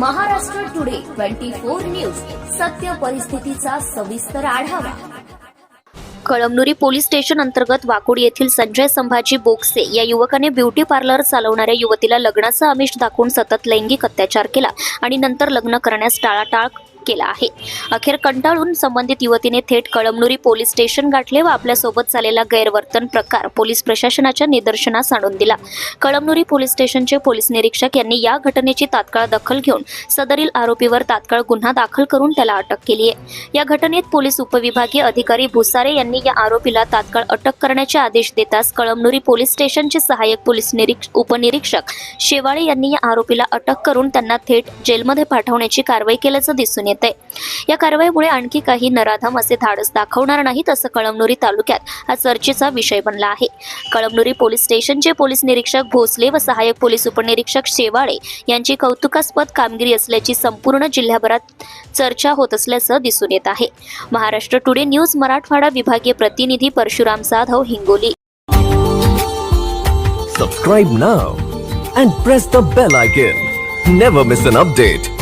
Twenty four news. सत्य परिस्थितीचा सविस्तर आढावा. कळमनुरी पोलीस स्टेशन अंतर्गत वाकोड येथील संजय संभाजी बोगसे या युवकाने ब्युटी पार्लर चालवणाऱ्या युवतीला लग्नाचा आमिष दाखवून सतत लैंगिक अत्याचार केला आणि नंतर लग्न करण्यास टाळाटाळ केला आहे. अखेर कंटाळून संबंधित युवतीने थेट कळमनुरी पोलीस स्टेशन गाठले व आपल्यासोबत झालेला गैरवर्तन प्रकार पोलीस प्रशासनाच्या निदर्शनास आणून दिला. कळमनुरी पोलीस स्टेशनचे पोलीस निरीक्षक यांनी या घटनेची तात्काळ दखल घेऊन सदरील आरोपीवर तात्काळ गुन्हा दाखल करून त्याला अटक केली आहे. या घटनेत पोलीस उपविभागीय अधिकारी भुसारे यांनी या आरोपीला तात्काळ अटक करण्याचे आदेश देताच कळमनुरी पोलीस स्टेशनचे सहाय्यक पोलीस निरीक्ष उपनिरीक्षक शेवाळे यांनी या आरोपीला अटक करून त्यांना थेट जेलमध्ये पाठवण्याची कारवाई केल्याचं दिसून येत येते या कारवाईमुळे आणखी काही नराधम असे धाडस दाखवणार नाहीत असं कळमनुरी तालुक्यात हा चर्चेचा विषय बनला आहे कळमनुरी पोलीस स्टेशनचे पोलीस निरीक्षक भोसले व सहाय्यक पोलीस उपनिरीक्षक शेवाळे यांची कौतुकास्पद कामगिरी असल्याची संपूर्ण जिल्ह्याभरात चर्चा होत असल्याचं दिसून येत आहे महाराष्ट्र टुडे न्यूज मराठवाडा विभागीय प्रतिनिधी Parshuram Jadhav Hingoli Subscribe now and press the bell icon. Never miss an update.